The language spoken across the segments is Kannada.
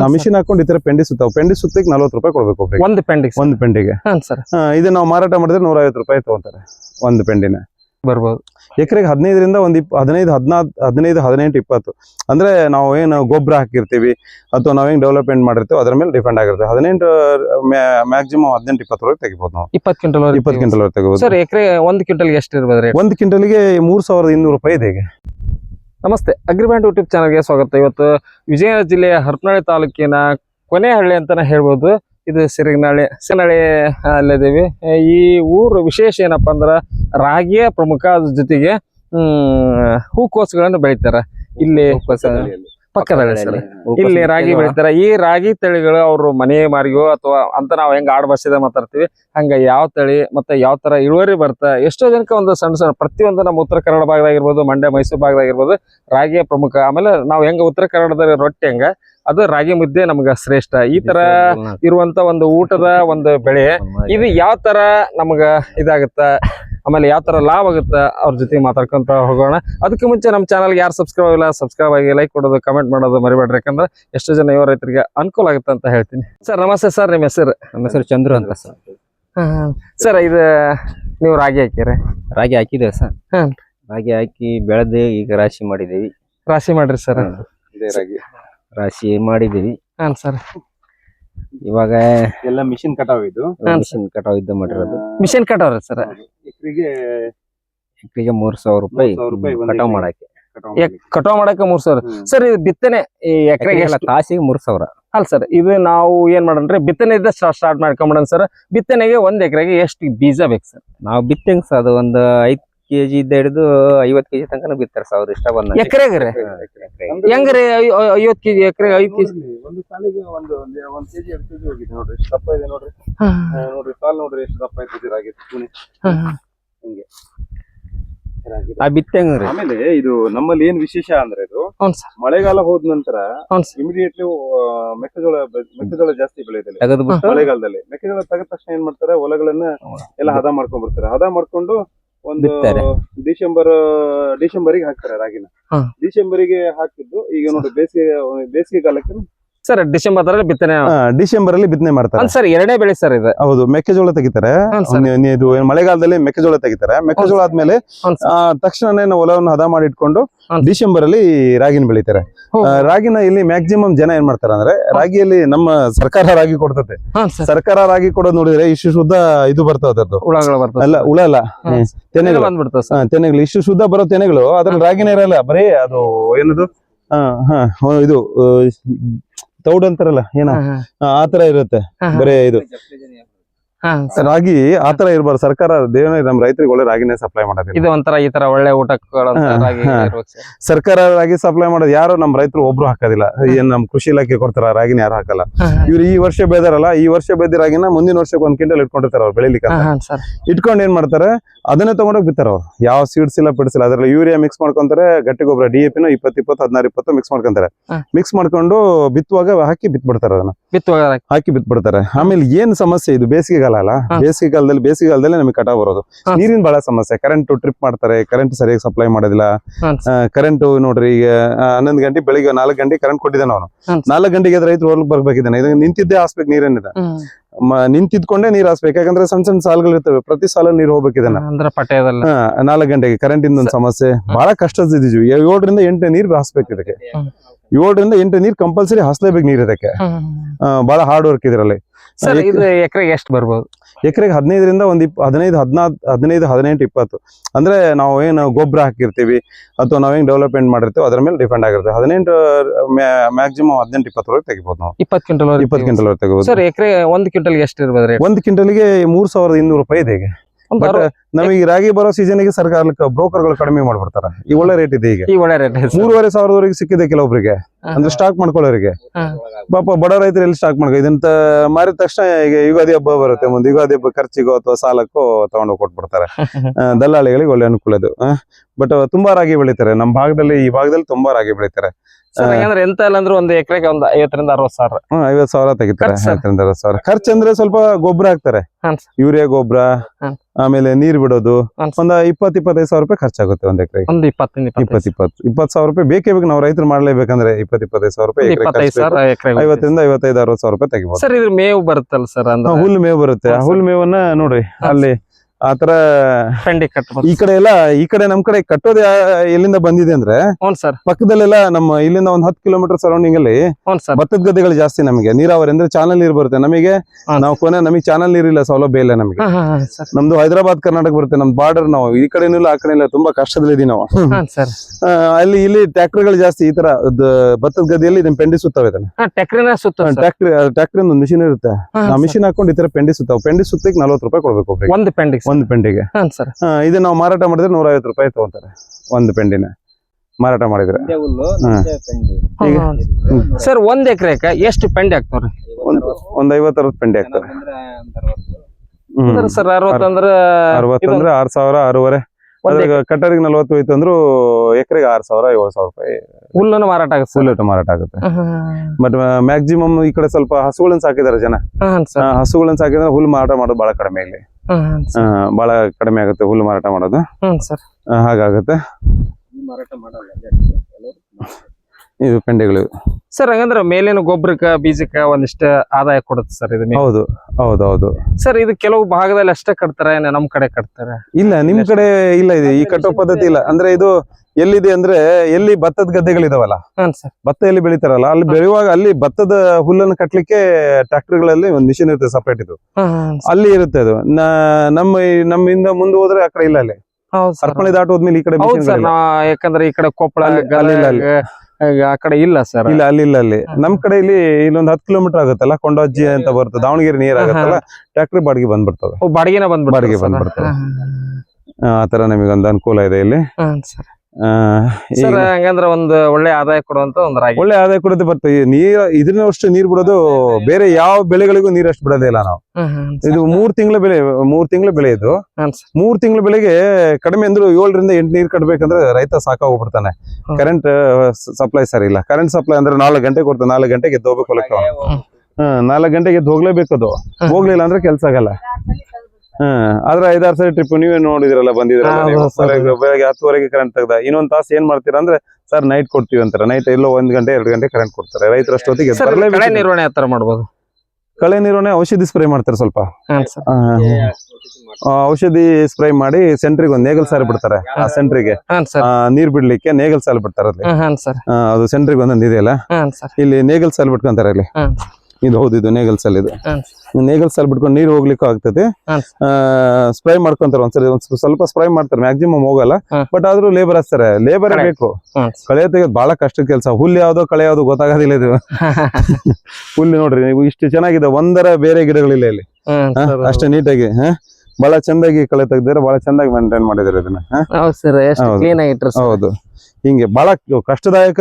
ನಾವು ಮಿಷಿನ್ ಹಾಕೊಂಡು ಈ ತರ ಪೆಂಡಿ ಸುತ್ತಾವ ಪೆಂಡಿ ಸುತ್ತಕ್ಕೆ ನಲ್ವತ್ತು ರೂಪಾಯಿ ಕೊಡ್ಬೇಕು ಒಬ್ರಿಗೆ ಒಂದು ಪೆಂಡಿಗೆ ಒಂದು ಪೆಂಡಿಗೆ. ಹಾಂ ಸರ್. ಇದು ನಾವು ಮಾರಾಟ ಮಾಡಿದ್ರೆ ನೂರ ಐವತ್ತು ರೂಪಾಯಿ ತಗೊಂತಾರೆ ಒಂದು ಪೆಂಡಿನ. ಬರ್ಬೋದು. ಎಕರೆಗೆ ಹದಿನೈದರಿಂದ ಒಂದು ಇಪ್ ಹದಿನೈದು ಹದಿನಾರು ಹದಿನೈದು ಹದಿನೆಂಟು ಇಪ್ಪತ್ತು. ಅಂದ್ರೆ ನಾವು ಏನು ಗೊಬ್ಬರ ಹಾಕಿರ್ತೀವಿ ಅಥವಾ ನಾವ್ ಹೆಂಗ್ ಡೆವಲಪ್ಮೆಂಟ್ ಮಾಡಿರ್ತೀವಿ ಅದ್ರ ಮೇಲೆ ಡಿಪೆಂಡ್ ಆಗಿರುತ್ತೆ. ಹದಿನೆಂಟು ಮ್ಯಾಕ್ಸಿಮಮ್ ಹದಿನೆಂಟು ಇಪ್ಪತ್ತರವರೆಗೆ ತೆಗಿಬೋದು ನಾವು. ಇಪ್ಪತ್ತು ಕ್ವಿಂಟಲ್ ಇಪ್ಪತ್ತು ಕ್ವಿಂಟಲ್ ತೆಗಬಹುದು ತೆಗಿಬೋದು. ಸರ್ ಎಕರೆ ಒಂದು ಕ್ವಿಂಟಲ್ಗೆ ಎಷ್ಟು ಇರ್ಬೋದು ಒಂದ್ ಒಂದು ಕ್ವಿಂಟಲ್ಗೆ ಮೂರ್ ಸಾವಿರದ ಇನ್ನೂರು ರೂಪಾಯಿ ಇದೆ ಈಗ. ನಮಸ್ತೆ ಅಗ್ರಿಮೆಂಟ್ ಯೂಟ್ಯೂಬ್ ಚಾನಲ್ಗೆ ಸ್ವಾಗತ. ಇವತ್ತು ವಿಜಯನಗರ ಜಿಲ್ಲೆಯ ಹರಪನಹಳ್ಳಿ ತಾಲೂಕಿನ ಕೊನೆಹಳ್ಳಿ ಅಂತಾನೆ ಹೇಳ್ಬೋದು. ಇದು ಸಿರಿಗನಹಳ್ಳಿ ಸಿರಿನಹಳ್ಳಿ ಅಲ್ಲಿದ್ದೀವಿ ಈ ಊರು ವಿಶೇಷ ಏನಪ್ಪಾ ಅಂದ್ರೆ ರಾಗಿಯ ಪ್ರಮುಖ ಅದ್ರ ಜೊತೆಗೆ ಹೂಕೋಸುಗಳನ್ನು ಬೆಳಿತಾರೆ. ಇಲ್ಲಿ ಇಲ್ಲಿ ರಾಗಿ ಬೆಳಿತಾರ. ಈ ರಾಗಿ ತಳಿಗಳು ಅವ್ರು ಮನೆ ಮಾರಿಗೋ ಅಥವಾ ಅಂತ ನಾವು ಹೆಂಗ್ ಆಡ್ ಮಾತಾಡ್ತೀವಿ. ಹಂಗ ಯಾವ ತಳಿ ಮತ್ತೆ ಯಾವ ತರ ಇಳುವರಿ ಬರ್ತಾ ಎಷ್ಟೋ ಜನಕ್ಕೆ ಒಂದು ಸಣ್ಣ ಸಣ್ಣ ಪ್ರತಿಯೊಂದು ನಮ್ಮ ಉತ್ತರ ಕನ್ನಡ ಭಾಗದಾಗಿರ್ಬೋದು ಮಂಡ್ಯ ಮೈಸೂರು ಭಾಗದಾಗಿರ್ಬೋದು ರಾಗಿಯ ಪ್ರಮುಖ. ಆಮೇಲೆ ನಾವು ಹೆಂಗ ಉತ್ತರ ಕನ್ನಡದ ರೊಟ್ಟಿ ಹೆಂಗ ಅದು ರಾಗಿ ಮುದ್ದೆ ನಮ್ಗ ಶ್ರೇಷ್ಠ. ಈ ತರ ಇರುವಂತ ಒಂದು ಊಟದ ಒಂದು ಬೆಳೆ. ಇದು ಯಾವ ತರ ನಮ್ಗ ಇದಾಗುತ್ತ? ಆಮೇಲೆ ಯಾವ ತರ ಲಾಭ ಆಗುತ್ತೆ ಅವ್ರ ಜೊತೆ ಮಾತಾಡ್ಕೊಂತ ಹೋಗೋಣ. ಅದಕ್ಕೆ ಮುಂಚೆ ನಮ್ಮ ಚಾನಲ್ ಯಾರು ಸಬ್ಸ್ಕ್ರೈಬ್ ಇಲ್ಲ ಸಬ್ಸ್ಕ್ರೈಬ್ ಆಗಿ ಲೈಕ್ ಕೊಡೋದು ಕಮೆಂಟ್ ಮಾಡೋದು ಮರಿಬೇಡ್ರಿ. ಯಾಕಂದ್ರೆ ಎಷ್ಟೋ ಜನ ಯುವ ರೈತರಿಗೆ ಅನುಕೂಲ ಆಗುತ್ತೆ ಅಂತ ಹೇಳ್ತೀನಿ. ಸರ್ ನಮಸ್ತೆ ಸರ್ ನಿಮ್ಮ ಹೆಸರು? ನಮ್ಮ ಹೆಸರು ಚಂದ್ರು ಅಂತ ಸರ್. ಸರ್ ಇದು ನೀವು ರಾಗಿ ಹಾಕಿರಿ. ರಾಗಿ ಹಾಕಿದ್ದೇವೆ ಸರ್. ರಾಗಿ ಹಾಕಿ ಬೆಳೆದು ಈಗ ರಾಶಿ ಮಾಡಿದ್ದೀವಿ. ರಾಶಿ ಮಾಡ್ರಿ ಸರ್. ರಾಶಿ ಮಾಡಿದ್ದೀವಿ. ಹಾಂ ಸರ್. ಇವಾಗ ಎಲ್ಲ ಮಿಷಿನ್ ಕಟಾವ್ ಇದು. ಮಿಷಿನ್ ಕಟಾವ್ ಇದ್ದ ಮಾಡಿರೋದು. ಮಿಷಿನ್ ಕಟಾವ್ ಸರ್? ಎಕರೆಗೆ ಎಕರೆಗೆ ಮೂರ್ ಸಾವಿರ ರೂಪಾಯಿ ಸಾವಿರ ರೂಪಾಯಿ ಕಟಾವ್. ಮಾಡಕ್ಕೆ. ಕಟಾವ್ ಮಾಡಕ್ಕೆ. ಮೂರ್ ಸಾವಿರ. ಸರ್ ಇದು ಬಿತ್ತನೆ ಈ ಎಕರೆಗೆ ತಾಸಿಗೆ ಮೂರ್ ಸಾವಿರ. ಅಲ್ಲ ಸರ್ ಇದು ನಾವು ಏನ್ ಮಾಡೋಣ್ರಿ ಬಿತ್ತನೆ ಇದ್ದ ಸ್ಟಾರ್ಟ್ ಮಾಡ್ಕೊಂಬಿಡೋಣ ಸರ್. ಬಿತ್ತನೆಗೆ ಒಂದ್ ಎಕರೆಗೆ ಎಷ್ಟು ಬೀಜ ಬೇಕು ಸರ್? ನಾವು ಬಿತ್ತಂಗ್ ಸರ್ ಅದು ಒಂದು ಐದ್ ಕೆಜಿ ಇದ್ದ ಹಿಡಿದು ಐವತ್ ಕೆಜಿ ತನಕ ಬಿತ್ತಾರೆ ಸಾವಿರ ಇಷ್ಟ ಬಂದ ಎಕರೆಗೆ ರೀ ಹೆಂಗ್ರಿ ಐವತ್ ಕೆಜಿ ಎಕರೆ ಐದ್ ಕೆಜಿ? ಒಂದು ಸಾಲಿಗೆ ಒಂದು ಒಂದು ಒಂದ್ ಕೆಜಿ ಎರಡು ಕೆಜಿ ಹೋಗಿದೆ ನೋಡ್ರಿ. ಎಷ್ಟು ದಪ್ಪ ಇದೆ ನೋಡ್ರಿ. ನೋಡ್ರಿ ಸಾಲ್ ನೋಡ್ರಿ ಎಷ್ಟು ದಪ್ಪ ಐತಿ ರಾಗಿ ಕುಣಿ ರೀ ಆಮೇಲೆ ಇದು ನಮ್ಮಲ್ಲಿ ಏನ್ ವಿಶೇಷ ಅಂದ್ರೆ ಇದು ಮಳೆಗಾಲ ಹೋದ ನಂತರ ಇಮಿಡಿಯೇಟ್ಲಿ ಮೆಕ್ಕೆಜೋಳ ಮೆಕ್ಕೆಜೋಳ ಜಾಸ್ತಿ ಬೆಳೆಯುತ್ತೆ ಮಳೆಗಾಲದಲ್ಲಿ. ಮೆಕ್ಕೆಜೋಳ ತಗದ ತಕ್ಷಣ ಏನ್ ಮಾಡ್ತಾರೆ? ಹೊಲಗಳನ್ನ ಎಲ್ಲ ಹದ ಮಾಡ್ಕೊಂಡ್ ಬರ್ತಾರೆ ಹದ ಮಾಡ್ಕೊಂಡು ಒಂದು. ಡಿಸೆಂಬರ್ ಡಿಸೆಂಬರಿಗೆ ಹಾಕ್ತಾರೆ ರಾಗಿನ. ಡಿಸೆಂಬರಿಗೆ ಹಾಕಿದ್ದು ಈಗ ನೋಡಿ ಬೇಸಿಗೆ ಬೇಸಿಗೆ ಕಾಲಕ್ಕೆ ಸರ್ ಡಿಸೆಂಬರ್ ತರ ಬಿತ್ತನೆ ಡಿಸೆಂಬರ್ ಅಲ್ಲಿ ಬಿತ್ತನೆ ಮಾಡ್ತಾರೆ. ಸರ್ ಎರಡನೇ ಬೆಳೆ ಸರ್ ಇದೆ. ಹೌದು ಮೆಕ್ಕೆಜೋಳ ತೆಗಿತಾರೆ. ಇದು ಮಳೆಗಾಲದಲ್ಲಿ ಮೆಕ್ಕೆಜೋಳ ತೆಗಿತಾರೆ. ಮೆಕ್ಕೆಜೋಳ ಆದ್ಮೇಲೆ ತಕ್ಷಣನೇ ನಾವು ಹೊಲವನ್ನು ಹದ ಮಾಡಿ ಇಟ್ಕೊಂಡು ಡಿಸೆಂಬರ್ ಅಲ್ಲಿ ರಾಗಿನ ಬೆಳಿತಾರೆ. ರಾಗಿನ ಇಲ್ಲಿ ಮ್ಯಾಕ್ಸಿಮಮ್ ಜನ ಏನ್ ಮಾಡ್ತಾರೆ ಅಂದ್ರೆ ರಾಗಿಯಲ್ಲಿ ನಮ್ಮ ಸರ್ಕಾರ ರಾಗಿ ಕೊಡ್ತತೆ ಸರ್. ಸರ್ಕಾರ ರಾಗಿ ಕೊಡೋದು ನೋಡಿದ್ರೆ ಇಷ್ಟು ಶುದ್ಧ ಇದು ಬರ್ತಾವ ಅದರದ್ದು. ಬರ್ತದೆ ಅಲ್ಲ ಹುಳ ಅಲ್ಲ. ತೆನೆಗಳು. ತೆನೆಗಳು ಇಷ್ಟು ಶುದ್ಧ ಬರೋ ತೆನೆಗಳು ಅದ್ರಲ್ಲಿ ರಾಗಿನ ಇರಲ್ಲ. ಬರೀ ಅದು ಏನದು? ಹಾ ಹಾ ಇದು ತೌಡು ಅಂತಾರಲ್ಲ ಏನ. ಆ, ಆತರ ಇರುತ್ತೆ. ಬರೀ ಇದು ರಾಗಿ ಆತರ ಇರ್ಬಾರ್ದು ಸರ್ಕಾರ ದೇವನೇ ನಮ್ ರೈತರಿಗೆ ಒಳ್ಳೆ ರಾಗಿನೇ ಸಪ್ಲೈ ಮಾಡೋದಿಲ್ಲ. ಇದು ಒಂಥರ ಈ ತರ ಒಳ್ಳೆ ಊಟಕ್ಕೆ ರಾಗಿ. ಸರ್ಕಾರ ರಾಗಿ ಸಪ್ಲೈ ಮಾಡೋದು ಯಾರು ನಮ್ ರೈತರು ಒಬ್ರು ಹಾಕೋದಿಲ್ಲ. ಏನ್ ನಮ್ ಕೃಷಿ ಇಲಾಖೆ ಕೊಡ್ತಾರ ರಾಗಿನ ಯಾರು ಹಾಕಲ್ಲ. ಇವ್ರು ಈ ವರ್ಷ ಬೇದಾರಲ್ಲ ಈ ವರ್ಷ ಬೆಳೆದ ರಾಗಿನ ಮುಂದಿನ ವರ್ಷಕ್ಕೆ ಒಂದ್ ಕ್ವಿಂಟಲ್ ಇಟ್ಕೊಂಡಿರ್ತಾರ ಅವ್ರು ಬೆಳಿಲಿಕ್ಕೆ ಇಟ್ಕೊಂಡು ಏನ್ ಮಾಡ್ತಾರೆ ಅದನ್ನೇ ತಗೊಂಡೋಗಿ ಬಿತ್ತಾರ ಅವ್ರು. ಯಾವ ಸೀಡ್ಸ್ ಇಲ್ಲ ಬಿಡಿಸಿಲ್ಲ ಅದ್ರಲ್ಲಿ ಯೂರಿಯಾ ಮಿಕ್ಸ್ ಮಾಡ್ಕೊಂತಾರೆ ಗಟ್ಟಿ ಗೊಬ್ಬರ ಡಿ ಎ ಪಿನ ಇಪ್ಪತ್ತು ಇಪ್ಪತ್ತು ಹದಿನಾರು ಇಪ್ಪತ್ತು ಮಿಕ್ಸ್ ಮಾಡ್ಕೊಂತಾರೆ. ಮಿಕ್ಸ್ ಮಾಡ್ಕೊಂಡು ಬಿತ್ತುವಾಗ ಹಾಕಿ ಬಿತ್ಬಿಡ್ತಾರೆ ಅದನ್ನ. ಹಾಕಿ ಬಿತ್ಬಿಡ್ತಾರೆ ಆಮೇಲೆ ಏನ್ ಸಮಸ್ಯೆ ಇದು? ಬೇಸಿಗೆಗಾಲ ಅಲ್ಲ? ಬೇಸಿಗೆ ಕಾಲದಲ್ಲಿ ಬೇಸಿಗೆ ಕಾಲದಲ್ಲಿ ನಮಗೆ ಕಟಾವ್ ಬರೋದು. ನೀರಿನ ಬಹಳ ಸಮಸ್ಯೆ. ಕರೆಂಟ್ ಟ್ರಿಪ್ ಮಾಡ್ತಾರೆ ಕರೆಂಟ್ ಸರಿಯಾಗಿ ಸಪ್ಲೈ ಮಾಡೋದಿಲ್ಲ. ಕರೆಂಟ್ ನೋಡ್ರಿ ಈಗ ಹನ್ನೊಂದು ಗಂಟೆ ಬೆಳಿಗ್ಗೆ ನಾಲ್ಕು ಗಂಟೆ ಕರೆಂಟ್ ಕೊಟ್ಟಿದ್ದಾನೆ ಅವನು. ನಾಲ್ಕು ಗಂಟೆಗೆ ರೈತರು ಹೊರಗೆ ಬರ್ಬೇಕಿದ್ದಾನೆ. ಇದನ್ನ ನಿಂತಿದ್ದೇ ಹಾಸ್ಬೇಕು ನೀರೇನಿದೆ. ನಿಂತಿದ್ಕೊಂಡೇ ನೀರ್ ಹಾಸ್ಬೇಕು. ಯಾಕಂದ್ರೆ ಸಣ್ಣ ಸಣ್ಣ ಸಾಲುಗಳು ಇರ್ತವೆ. ಪ್ರತಿ ಸಾಲ ನೀರು ಹೋಗ್ಬೇಕಿದ್ದಾನೆ. ನಾಲ್ಕು ಗಂಟೆಗೆ ಕರೆಂಟ್ ಇಂದ ಒಂದು ಸಮಸ್ಯೆ. ಬಹಳ ಕಷ್ಟದ ಏಳರಿಂದ ಎಂಟು ನೀರ್ ಹಾಸ್ಬೇಕು ಇದಕ್ಕೆ. ಏಳರಿಂದ ಎಂಟು ನೀರು ಕಂಪಲ್ಸರಿ ಹಸ್ಲೇಬೇಕು ನೀರು ಇದಕ್ಕೆ. ಬಹಳ ಹಾರ್ಡ್ ವರ್ಕ್ ಇದರಲ್ಲಿ. ಸರ್ ಇದು ಎಕರೆಗೆ ಎಷ್ಟು ಬರ್ಬೋದು? ಎಕರೆಗೆ ಹದಿನೈದರಿಂದ ಒಂದು ಇಪ್ ಹದಿನೈದು ಹದಿನಾರು ಹದಿನೈದು ಹದಿನೆಂಟು ಇಪ್ಪತ್ತು. ಅಂದ್ರೆ ನಾವು ಏನು ಗೊಬ್ಬರ ಹಾಕಿರ್ತೀವಿ ಅಥವಾ ನಾವ್ ಹೆಂಗ್ ಡೆವಲಪ್ಮೆಂಟ್ ಮಾಡಿರ್ತೀವಿ ಅದರ ಮೇಲೆ ಡಿಪೆಂಡ್ ಆಗಿರುತ್ತೆ. ಹದಿನೆಂಟು ಮ್ಯಾಕ್ಸಿಮಮ್ ಹದಿನೆಂಟು ಇಪ್ಪತ್ತರವರೆಗೆ ತೆಗಿಬೋದು ನಾವು. ಇಪ್ಪತ್ತು ಕ್ವಿಂಟಲ್ ಇಪ್ಪತ್ತು ಕ್ವಿಂಟಲ್ ತೆಗಿಬೋದು. ಸರ್ ಎಕರೆ ಒಂದ್ ಕ್ವಿಂಟಲ್ಗೆ ಎಷ್ಟು ಇರ್ಬೋದು ರೀ ಒಂದ್ ಕ್ವಿಂಟಲ್ಗೆ ಮೂರು ಸಾವಿರದ ಇನ್ನೂರು ರೂಪಾಯಿ ಇದೆ ಬಟ್ ನಮಗೆ ರಾಗಿ ಬರೋ ಸೀಸನ್ ಸೀಸನ್ಗೆ ಸರ್ಕಾರ ಬ್ರೋಕರ್ಗಳು ಕಡಿಮೆ ಮಾಡ್ಬಿಡ್ತಾರೆ. ಈ ಒಳ್ಳೆ ರೇಟ್ ಇದೆ ಈಗ ಈ ಒಳ್ಳೆ ರೇಟ್ ಮೂರುವರೆ ಸಾವಿರದವರೆಗೆ ಸಿಕ್ಕಿದೆ ಕೆಲವೊಬ್ಬರಿಗೆ ಅಂದ್ರೆ ಸ್ಟಾಕ್ ಮಾಡ್ಕೊಳ್ಳೋರಿಗೆ. ಪಾಪ ಬಡ ರೈತರು ಎಲ್ಲಿ ಸ್ಟಾಕ್ ಮಾಡ್ಕೊ ಇದಂತ ಮಾರಿದ ತಕ್ಷಣ ಈಗ ಯುಗಾದಿ ಹಬ್ಬ ಬರುತ್ತೆ. ಮುಂದೆ ಯುಗಾದಿ ಹಬ್ಬ ಖರ್ಚಿಗೋ ಅಥವಾ ಸಾಲಕ್ಕೋ ತಗೊಂಡು ಕೊಟ್ಬಿಡ್ತಾರೆ. ದಲ್ಲಾಳಿಗಳಿಗೆ ಒಳ್ಳೆ ಅನುಕೂಲ ಇದು. ಆ, ಬಟ್ ತುಂಬಾ ರಾಗಿ ಬೆಳಿತಾರೆ. ನಮ್ಮ ಭಾಗದಲ್ಲಿ ಈ ಭಾಗದಲ್ಲಿ ತುಂಬಾ ರಾಗಿ ಬೆಳಿತಾರೆ. ಯಾಕಂದ್ರೆ ಎಂತ ಇಲ್ಲ ಅಂದ್ರೆ ಒಂದು ಎಕರೆಗೆ ಒಂದು ಐವತ್ತರಿಂದ ಅರವತ್ ಸಾವಿರ. ಹ್ಮ್ ಐವತ್ ಸಾವಿರ ತೆಗಿತಾರೆ? ಐವತ್ತರಿಂದ ಅರವತ್ ಸಾವಿರ. ಖರ್ಚು ಅಂದ್ರೆ ಸ್ವಲ್ಪ ಗೊಬ್ಬರ ಹಾಕ್ತಾರೆ. ಯೂರಿಯಾ ಗೊಬ್ಬರ ಆಮೇಲೆ ನೀರ್ ಬಿಡೋದು. ಒಂದ್ ಇಪ್ಪತ್ ಇಪ್ಪತ್ತೈದು ಸಾವಿರ ರೂಪಾಯಿ ಖರ್ಚಾಗುತ್ತೆ ಒಂದ್ ಎಕರೆಗೆ. ಒಂದು ಇಪ್ಪತ್ತಿಂದ. ಇಪ್ಪತ್ ಇಪ್ಪತ್ತು. ಇಪ್ಪತ್ ಸಾವಿರ ರೂಪಾಯಿ ಬೇಕೇ ಬೇಕು. ನಾವು ರೈತರು ಮಾಡ್ಲೇಬೇಕಂದ್ರೆ ಇಪ್ಪತ್ ಇಪ್ಪತ್ತೈದು ಸಾವಿರ ರೂಪಾಯಿ ಐವತ್ತರಿಂದ ಐವತ್ತೈದು ಅರವತ್ ಸಾವಿರ ರೂಪಾಯಿ ತೆಗಿಬೋದು. ಸರ್ ಇದ್ರ ಮೇವು ಬರುತ್ತಲ್ಲ ಸರ್ ಹುಲ್ ಅಂದ್ರೆ ಹುಲ್ಲು ಮೇವು ಬರುತ್ತೆ. ಹುಲ್ ಮೇವನ್ನ ನೋಡ್ರಿ ಅಲ್ಲಿ ಆತರ ಪೆಂಡಿ ಕಟ್ಬೋದು ಈ ಕಡೆ ಎಲ್ಲ ಈ ಕಡೆ ನಮ್ ಕಡೆ ಕಟ್ಟೋದು ಎಲ್ಲಿಂದ ಬಂದಿದೆ ಅಂದ್ರೆ ಹ್ಞೂ ಸರ್. ಪಕ್ಕದಲ್ಲೆಲ್ಲ ನಮ್ಮ ಇಲ್ಲಿಂದ ಒಂದ್ ಹತ್ತು ಕಿಲೋಮೀಟರ್ ಸರೌಂಡಿಂಗ್ ಅಲ್ಲಿ ಹ್ಞೂ ಸರ್. ಭತ್ತದ ಗದ್ದೆಗಳು ಜಾಸ್ತಿ ನಮಗೆ. ನೀರಾವರಿ ಅಂದ್ರೆ ಚಾನಲ್ ನೀರು ಬರುತ್ತೆ. ನಮಗೆ ನಾವು ಕೊನೆ ನಮಗೆ ಚಾನಲ್ ನೀರಿಲ್ಲ ಸೌಲಭ್ಯ ಇಲ್ಲ ನಮಗೆ. ನಮ್ದು ಹೈದರಾಬಾದ್ ಕರ್ನಾಟಕ ಬರುತ್ತೆ ನಮ್ ಬಾರ್ಡರ್ ನಾವು. ಈ ಕಡೆನೂ ಇಲ್ಲ ಆ ಕಡೆ ಇಲ್ಲ ತುಂಬಾ ಕಷ್ಟದಲ್ಲಿದ್ದೀವಿ ನಾವು. ಅಲ್ಲಿ ಇಲ್ಲಿ ಟ್ರ್ಯಾಕ್ಟರ್ಗಳು ಜಾಸ್ತಿ ಈ ತರ ಭತ್ತದ ಗದ್ದೆಯಲ್ಲಿ ಇದನ್ನ ಪೆಂಡಿ ಸುತ್ತವೆ ಟ್ರ್ಯಾಕ್ಟರ್ ಟ್ರ್ಯಾಕ್ಟರ್ ಒಂದು ಮಿಷಿನ್ ಇರುತ್ತೆ. ಆ. ಮಿಷಿನ್ ಹಾಕೊಂಡು ಈ ತರ ಪೆಂಡಿ ಸುತ್ತಾವೆ. ಪೆಂಡಿ ಸುತ್ತಕ್ಕೆ ನಲ್ವತ್ತು ರೂಪಾಯಿ ಕೊಡ್ಬೇಕು ಒಂದು ಪೆಂಡಿಗೆ ಒಂದು ಪೆಂಡಿಗೆ? ಹಾ ಸರ್. ಇದು ನಾವು ಮಾರಾಟ ಮಾಡಿದ್ರೆ ನೂರ ಐವತ್ತು ರೂಪಾಯಿ ತಗೊಂತಾರೆ ಒಂದು ಪೆಂಡಿನ. ಮಾರಾಟ ಮಾಡಿದ್ರೆ. ಸರ್ ಒಂದ್ ಎಕರೆಕ ಎಷ್ಟು ಪೆಂಡಿ ಹಾಕ್ತಾರೆ? ಒಂದು ಅರವತ್ತು ಪೆಂಡಿ ಹಾಕ್ತಾರೆ. ಅಂದ್ರೆ ಸರ್ ಅರವತ್ತಂದ್ರ ಅರವತ್ತಂದ್ರೆ ಆರ್ ಸಾವಿರ ಆರೂವರೆ. ಕಟ್ಟರಿಗೆ ನಲ್ವತ್ತು ಹೋಯ್ತು ಅಂದ್ರು ಎಕರೆಗೆ ಆರ್ ಸಾವಿರ ಏಳು ಸಾವಿರ ರೂಪಾಯಿ. ಹುಲ್ಲನ್ನು ಮಾರಾಟ ಆಗುತ್ತೆ ಸರ್? ಮಾರಾಟ ಆಗುತ್ತೆ. ಬಟ್ ಮ್ಯಾಕ್ಸಿಮಮ್ ಈ ಕಡೆ ಸ್ವಲ್ಪ ಹಸುಗಳನ್ನ ಸಾಕಿದಾರೆ ಜನ. ಹಸುಗಳನ್ನ ಸಾಕಿದ್ರೆ ಹುಲ್ಲು ಮಾರಾಟ ಮಾಡೋದು ಬಹಳ ಕಡಿಮೆ ಇಲ್ಲಿ. ಬಹಳ ಕಡಿಮೆ ಆಗುತ್ತೆ ಹುಲ್ಲು ಮಾರಾಟ ಮಾಡೋದು. ಹ್ಮ್ ಸರ್. ಆ, ಹಾಗಾಗುತ್ತೆ. ಇದು ಪೆಂಡೆಗಳು. ಸರ್ ಹಂಗಂದ್ರ ಮೇಲಿನ ಗೊಬ್ಬರಕ್ಕ ಬೀಜಕ್ಕ ಒಂದಿಷ್ಟ ಆದಾಯ ಕೊಡುತ್ತೆ ಸರ್ ಇದು ಹೌದು ಹೌದು ಹೌದು. ಸರ್ ಇದು ಕೆಲವು ಭಾಗದಲ್ಲಿ ಅಷ್ಟೇ ಕಟ್ತಾರ? ಏನ ನಮ್ ಕಡೆ ಕಟ್ತಾರ? ಇಲ್ಲ ನಿಮ್ ಕಡೆ ಇಲ್ಲ ಇದೆ ಈ ಕಟ್ಟೋ ಪದ್ಧತಿ ಇಲ್ಲ. ಅಂದ್ರೆ ಇದು ಎಲ್ಲಿದೆ ಅಂದ್ರೆ ಎಲ್ಲಿ ಭತ್ತದ ಗದ್ದೆಗಳಿದಾವಲ್ಲ? ಭತ್ತ ಎಲ್ಲಿ ಬೆಳಿತಾರಲ್ಲ ಅಲ್ಲಿ ಬೆಳೆಯುವಾಗ ಅಲ್ಲಿ ಭತ್ತದ ಹುಲ್ಲನ್ನು ಕಟ್ಲಿಕ್ಕೆ ಟ್ರಾಕ್ಟರ್ಗಳಲ್ಲಿ ಒಂದು ಮಿಷಿನ್ ಇರುತ್ತೆ ಸಪ್ರೇಟ್ ಇದು. ಅಲ್ಲಿ ಇರುತ್ತೆ ಅದು. ನಮ್ಮ ನಮ್ಮಿಂದ ಮುಂದೆ ಹೋದ್ರೆ ಆ ಕಡೆ ಇಲ್ಲ ಅಲ್ಲಿ. ದಾಟೋದ್ಮೇಲೆ ಅರ್ಪಣೆ ದಾಟ ಈ ಕಡೆ ಯಾಕಂದ್ರೆ ಈ ಕಡೆ ಕೊಪ್ಪಳ ಆ ಕಡೆ ಇಲ್ಲ ಸರ್ ಇಲ್ಲ ಅಲ್ಲಿ ಇಲ್ಲ ಅಲ್ಲಿ. ನಮ್ ಕಡೆ ಇಲ್ಲಿ ಇಲ್ಲೊಂದ್ ಹತ್ತು ಕಿಲೋಮೀಟರ್ ಆಗುತ್ತಲ್ಲ ಕೊಂಡೋಜ್ಜಿ ಅಂತ ಬರುತ್ತೆ ದಾವಣಗೆರೆ ನೀರ್ ಆಗುತ್ತಲ್ಲ ಟ್ರಾಕ್ಟರ್ ಬಾಡಿಗೆ ಬಂದ್ಬಿಡ್ತವೆ. ಬಾಡಿಗೆನ ಬಾಡಿಗೆ ಸರ್. ಬಂದ್ಬಿಡ್ತಾರೆ. ಹಾ, ಆ ತರ ನಮಗೊಂದು ಅನುಕೂಲ ಇದೆ ಇಲ್ಲಿ. ಹಂಗಂದ್ರ ಒಂದು ಒಳ್ಳೆ ಆದಾಯ ಕೊಡುವಂತ ಒಂದು ರಾಗಿ. ಒಳ್ಳೆ ಆದಾಯ ಕೊಡುತ್ತೆ ಬರ್ತದೆ ನೀರ್ ನೀರು ಅಷ್ಟು ನೀರ್ ಬಿಡೋದು ಬೇರೆ ಯಾವ ಬೆಳೆಗಳಿಗೂ ನೀರ್ ಅಷ್ಟು ಬಿಡೋದೇ ಇಲ್ಲ ನಾವು. ಇದು ಮೂರ್ ತಿಂಗಳ ಬೆಳೆ ಮೂರ್ ತಿಂಗಳ ಬೆಳೆ ಇದು. ಮೂರ್ ತಿಂಗಳ ಬೆಳೆಗೆ ಕಡಿಮೆ ಅಂದ್ರು ಏಳರಿಂದ ಎಂಟು ನೀರ್ ಕಟ್ಬೇಕಂದ್ರೆ ರೈತ ಸಾಕಾಗ್ಬಿಡ್ತಾನೆ ಹೋಗ್ಬಿಡ್ತಾನೆ ಕರೆಂಟ್ ಸಪ್ಲೈ ಸರಿ ಇಲ್ಲ. ಕರೆಂಟ್ ಸಪ್ಲೈ ಅಂದ್ರೆ ನಾಲ್ಕು ಗಂಟೆ ಕೊಡ್ತಾನೆ ನಾಲ್ಕು ಗಂಟೆಗೆ ಎದ್ದು ಹೋಗ್ಬೇಕು ಹೊಲಕ್ಕೆ. ನಾಲ್ಕು ಗಂಟೆಗೆ ಎದ್ದು ಹೋಗ್ಲೇಬೇಕು ಅದು. ಹೋಗ್ಲಿಲ್ಲ ಅಂದ್ರೆ ಕೆಲ್ಸ ಆಗಲ್ಲ. ಆದ್ರೆ ಐದಾರು ಸರಿ ಟ್ರಿಪ್ ನೀವೇ ನೋಡಿದಿರಲ್ಲ ಬಂದಿದ್ರಲ್ಲ ಸರ್. ಬೆಳಗ್ಗೆ ಹತ್ತುವರೆಗೆ ಕರೆಂಟ್ ತೆಗ್ದ. ಇನ್ನೊಂದ್ ತಾಸು ಏನ್ ಮಾಡ್ತೀರಾ ಅಂದ್ರೆ ಸರ್ ನೈಟ್ ಕೊಡ್ತೀವಿ ಅಂತಾರೆ. ನೈಟ್ ಎಲ್ಲೋ ಒಂದ್ ಗಂಟೆ ಎರಡು ಗಂಟೆ ಕರೆಂಟ್ ಕೊಡ್ತಾರೆ. ರೈತರ ಅಷ್ಟೊತ್ತಿಗೆ ಕಳೆ ನಿರ್ವಹಣೆ ಹತ್ರ ಮಾಡ್ಬೋದು? ಕಳೆ ನಿರ್ವಹಣೆ ಔಷಧಿ ಸ್ಪ್ರೇ ಮಾಡ್ತಾರೆ ಸ್ವಲ್ಪ. ಔಷಧಿ ಸ್ಪ್ರೇ ಮಾಡಿ ಸೆಂಟ್ರಿಗೆ ಒಂದು ನೇಗಲ್ ಸಾರಿ ಬಿಡ್ತಾರೆ. ಆ ಸೆಂಟ್ರಿಗೆ ನೀರ್ ಬಿಡ್ಲಿಕ್ಕೆ ನೇಗಲ್ ಸಾಲ್ ಬಿಡ್ತಾರೆ ಅದು ಸೆಂಟ್ರಿಗೆ ಒಂದೊಂದು ಇದೆಯಲ್ಲ ಸರ್. ಇಲ್ಲಿ ನೇಗಲ್ ಸಾಲ್ ಬಿಟ್ಕೊಂತಾರೆ ಅಲ್ಲಿ. ಹ್ಮ್ ಇದು ಹೌದು ಇದು ನೇಗಲ್ ಸಲ್ ಇದು. ನೇಗಲ್ ಸಲ್ ಬಿಟ್ಕೊಂಡು ನೀರು ಹೋಗ್ಲಿಕ್ಕೆ ಆಗ್ತದೆ. ಸ್ಪ್ರೈ ಮಾಡ್ಕೊಂತಾರೆ ಒಂದ್ಸರಿ ಒಂದ್ ಸ್ವಲ್ಪ- ಸ್ಪ್ರೈ ಮಾಡ್ತಾರೆ ಮ್ಯಾಕ್ಸಿಮಮ್ ಹೋಗಲ್ಲ. ಬಟ್ ಆದ್ರೂ ಲೇಬರ್ ಹಚ್ತಾರೆ ಲೇಬರ್. ಬೇಕು. ಕಳೆ ತೆಗೆದು ಬಹಳ ಕಷ್ಟದ ಕೆಲಸ. ಹುಲ್ಲು ಯಾವ್ದೋ ಕಳೆ ಯಾವ್ದೋ ಗೊತ್ತಾಗೋದಿಲ್ಲ ಇದು. ಹುಲ್ಲು ನೋಡ್ರಿ ನೀವು ಇಷ್ಟು ಚೆನ್ನಾಗಿದೆ ಒಂದರ ಬೇರೆ ಗಿಡಗಳಿಲ್ಲ ಇಲ್ಲಿ. ಅಷ್ಟೇ ನೀಟಾಗಿ ಹಾ? ಬಹಳ ಚಂದಾಗಿ ಕಳೆ ತೆಗ್ದಿರ ಬಹಳ ಚಂದಾಗಿ ಮೇಂಟೈನ್ ಮಾಡಿದಾರೆ ಇದನ್ನ? ಹೌದು. ಹಿಂಗೆ ಬಹಳ ಕಷ್ಟದಾಯಕ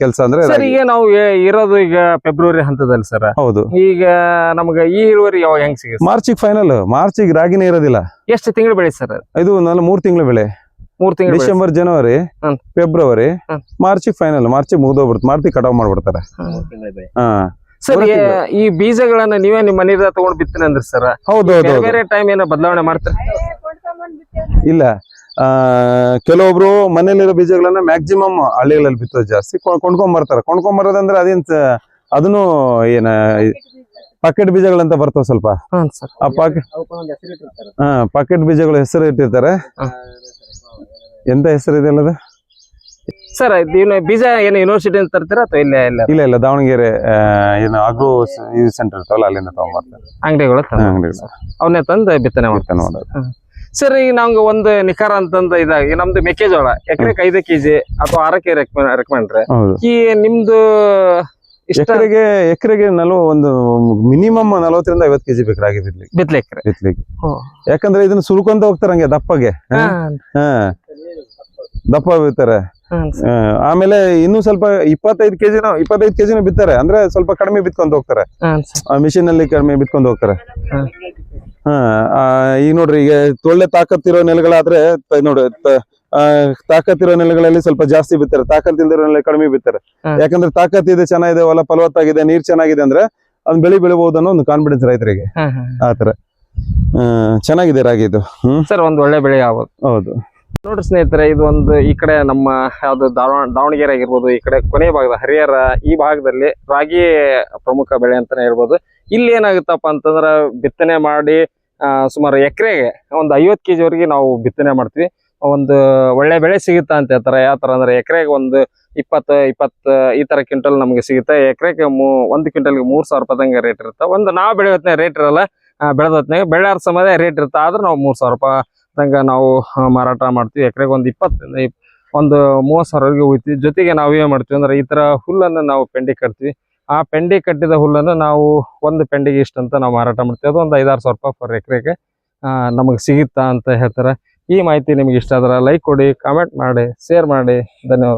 ಕೆಲಸ ಅಂದ್ರೆ ಸರ್. ಈಗ ನಾವು ಇರೋದು ಈಗ ಫೆಬ್ರವರಿ ಹಂತದಲ್ಲಿ ಸರ್. ಹೌದು. ಈಗ ನಮ್ಗೆ ಈ ಇಳುವರಿ ಯಾವಾಗ ಹೆಂಗ್ ಸಿಗುತ್ತೆ ಮಾರ್ಚ್ ಫೈನಲ್ ಮಾರ್ಚಿಗೆ ರಾಗಿನೇ ಇರೋದಿಲ್ಲ. ಎಷ್ಟು ತಿಂಗಳು ಬೆಳೆ ಸರ್ ಇದು ನಾಲ್ ಮೂರ್ ತಿಂಗಳು ಬೆಳೆ. ಮೂರ್ ತಿಂಗಳು ಡಿಸೆಂಬರ್ ಜನವರಿ ಫೆಬ್ರವರಿ ಮಾರ್ಚ್ ಮಾರ್ಚಿಗೆ ಫೈನಲ್ ಮಾರ್ಚ್ ಮುಗ್ದೋಗ್ಬಿಡುತ್ತೆ ಮಾರ್ಚಿ ಕಟಾವ್ ಮಾಡ್ಬಿಡ್ತಾರೆ. ಹಾ. ಸರ್ ಈ ಬೀಜಗಳನ್ನ ನೀವೇ ನಿಮ್ಮ ಮನೆಯಿಂದ ತಗೊಂಡ್ ಬಿತ್ತನೆ ಅಂದ್ರೆ ಸರ್? ಹೌದು ಹೌದು ಬೇರೆ ಟೈಮ್ ಏನೋ ಬದಲಾವಣೆ ಮಾಡ್ತಾರೆ? ಇಲ್ಲ. ಕೆಲವೊಬ್ರು ಮನೇಲಿರೋ ಬೀಜಗಳನ್ನ ಮ್ಯಾಕ್ಸಿಮಮ್ ಹಳ್ಳಿಗಳಲ್ಲಿ ಬಿತ್ತೋದು ಜಾಸ್ತಿ. ಕೊಂಡ್ಕೊಂಡ್ ಬರ್ತಾರೆ. ಕೊಂಡ್ಕೊಂಡ್ ಬರೋದಂದ್ರೆ ಅದೇನ್ ಅದನ್ನು ಏನ ಪಾಕೆಟ್ ಬೀಜಗಳಂತ ಬರ್ತಾವ ಸ್ವಲ್ಪ. ಆ ಪಾಕೆಟ್ ಹಾ ಪಾಕೆಟ್ ಬೀಜಗಳು ಹೆಸರು ಇಟ್ಟಿರ್ತಾರೆ. ಎಂತ ಹೆಸರು ಇದೆ ಅಲ್ಲದ? ಸರ್ ಬೀಜ ಏನು ಯೂನಿವರ್ಸಿಟಿ ಅಂತ ತರ್ತೀರಾ ಅಥವಾ ಇಲ್ಲ ಇಲ್ಲ ಇಲ್ಲ ಇಲ್ಲ ದಾವಣಗೆರೆ ಏನು ಅಗ್ರೋ ಸೆಂಟರ್ ಇರ್ತಾವಲ್ಲ ಅಲ್ಲಿಂದ ತಗೊಂಡ್ಬರ್ತಾರೆ ಅಂಗಡಿಗಳು. ಅವನ್ನೇ ತಂದು ಬಿತ್ತನೆ ಮಾಡ್ತಾನೆ. ಸರ್ ಈಗ ನಮ್ಗೆ ಒಂದು ನಿಖರ ಅಂತಂದ ಇದಾಗಿ ನಮ್ದು ಮೆಕ್ಕೆಜೋಳ ಎಕರೆಗೆ ಐದು ಕೆಜಿ ಅಥವಾ ಆರಕ್ಕೆ ರೆಕಮೆಂಡ್ರೆ ಹೌದು. ಈ ನಿಮ್ದು ಎಕರೆಗೆ ಎಕರೆಗೆ ನಲ್ವ ಒಂದು ಮಿನಿಮಮ್ ನಲವತ್ತರಿಂದ ಐವತ್ತು ಕೆಜಿ ಬೇಕಾಗಿ ಬಿತ್ಲಿಕ್ಕೆ. ಯಾಕಂದ್ರೆ ಇದನ್ನ ಸುಲ್ಕೊಂತ ಹೋಗ್ತಾರೆ ಹಂಗೆ ದಪ್ಪಗೆ. ಹಾ. ದಪ್ಪ ಬಿತ್ತಾರೆ. ಆಮೇಲೆ ಇನ್ನೂ ಸ್ವಲ್ಪ ಇಪ್ಪತ್ತೈದು ಕೆಜಿನ ಇಪ್ಪತ್ತೈದು ಕೆಜಿನ ಬಿತ್ತಾರೆ. ಅಂದ್ರೆ ಸ್ವಲ್ಪ ಕಡಿಮೆ ಬಿತ್ಕೊಂಡ್ ಹೋಗ್ತಾರೆ. ಮಿಷಿನ್ ಅಲ್ಲಿ ಕಡಿಮೆ ಬಿತ್ಕೊಂಡ್ ಹೋಗ್ತಾರೆ. ಈಗ ನೋಡ್ರಿ ಈಗ ತೊಳ್ಳೆ ತಾಕತ್ತಿರೋ ನೆಲಗಳಾದ್ರೆ ನೋಡ್ರಿ ತಾಕತ್ತಿರೋ ನೆಲೆಗಳಲ್ಲಿ ಸ್ವಲ್ಪ ಜಾಸ್ತಿ ಬಿತ್ತಾರೆ ತಾಕತ್ ಇಲ್ದಿರೋ ನೆಲೆ ಕಡಿಮೆ ಬಿತ್ತಾರೆ. ಹಾ. ಯಾಕಂದ್ರೆ ತಾಕತ್ ಇದೆ ಚೆನ್ನಾಗಿದೆ ಹೊಲ ಫಲವತ್ತಾಗಿದೆ ನೀರ್ ಚೆನ್ನಾಗಿದೆ ಅಂದ್ರೆ ಅದ್ ಬೆಳಿ ಬೆಳಿಬಹುದು ಅನ್ನೋ ಒಂದು ಕಾನ್ಫಿಡೆನ್ಸ್ ರೈತರಿಗೆ. ಆತರ ಚೆನ್ನಾಗಿದೆ ರಾಗಿ ಇದು. ಹ್ಮ್? ಸರ್ ಒಂದು ಒಳ್ಳೆ ಬೆಳೆ ಯಾವುದು ಹೌದು. ನೋಡ್ರಿ ಸ್ನೇಹಿತರೆ ಇದು ಒಂದು ಈ ಕಡೆ ನಮ್ಮ ಯಾವ್ದು ದಾವಣ ದಾವಣಗೆರೆ ಆಗಿರ್ಬೋದು ಈ ಕಡೆ ಕೊನೆ ಭಾಗದ ಹರಿಹರ ಈ ಭಾಗದಲ್ಲಿ ರಾಗಿ ಪ್ರಮುಖ ಬೆಳೆ ಅಂತಾನೆ ಹೇಳ್ಬೋದು. ಇಲ್ಲಿ ಏನಾಗುತ್ತಪ್ಪ ಅಂತಂದ್ರ ಬಿತ್ತನೆ ಮಾಡಿ ಸುಮಾರು ಎಕರೆಗೆ ಒಂದು ಐವತ್ತು ಕೆ ಜಿವರೆಗೆ ನಾವು ಬಿತ್ತನೆ ಮಾಡ್ತೀವಿ. ಒಂದು ಒಳ್ಳೆ ಬೆಳೆ ಸಿಗುತ್ತಾ ಅಂತ ಹೇಳ್ತಾರೆ. ಯಾವ ಥರ ಅಂದ್ರೆ ಎಕರೆಗೆ ಒಂದು ಇಪ್ಪತ್ತು ಇಪ್ಪತ್ತು, ಈ ಥರ ಕ್ವಿಂಟಲ್ ನಮಗೆ ಸಿಗುತ್ತೆ. ಎಕರೆಗೆ ಮೂ, ಒಂದು ಕ್ವಿಂಟಲ್ಗೆ ಮೂರು ಸಾವಿರ ರೂಪಾಯಿದಂಗೆ ರೇಟ್ ಇರುತ್ತೆ. ಒಂದು ನಾವು ಬೆಳೆ ರೇಟ್ ಇರಲ್ಲ. ಬೆಳೆದ ಹೊತ್ನಾಗ ಬೆಳೆಯಾರ ಸಮಯ ರೇಟ್ ಇರುತ್ತೆ. ಆದ್ರೆ ನಾವು ಮೂರು ಸಾವಿರ ರೂಪಾಯಿ ತಂಗ ನಾವು ಮಾರಾಟ ಮಾಡ್ತೀವಿ. ಎಕರೆಗೆ ಒಂದು ಇಪ್ಪತ್ತರಿಂದ ಇಪ್- ಒಂದು ಮೂವತ್ತು ಸಾವಿರವರೆಗೆ ಹೋಗ್ತೀವಿ ಜೊತೆಗೆ ನಾವು ಏನು ಮಾಡ್ತೀವಿ ಅಂದ್ರೆ ಈ ಥರ ಹುಲ್ಲನ್ನು ನಾವು ಪೆಂಡಿ ಕಟ್ತೀವಿ. ಆ ಪೆಂಡಿ ಕಟ್ಟಿದ ಹುಲ್ಲನ್ನು ನಾವು ಒಂದು ಪೆಂಡಿಗೆ ಇಷ್ಟ ಅಂತ ನಾವು ಮಾರಾಟ ಮಾಡ್ತೀವಿ. ಅದು ಒಂದು ಐದಾರು ಸಾವಿರ ರೂಪಾಯಿ ಪರ್ ಎಕರೆಗೆ ನಮಗೆ ಸಿಗುತ್ತಾ ಅಂತ ಹೇಳ್ತಾರೆ. ಈ ಮಾಹಿತಿ ನಿಮಗೆ ಇಷ್ಟ ಆದ್ರೆ ಲೈಕ್ ಕೊಡಿ ಕಾಮೆಂಟ್ ಮಾಡಿ ಶೇರ್ ಮಾಡಿ. ಧನ್ಯವಾದ.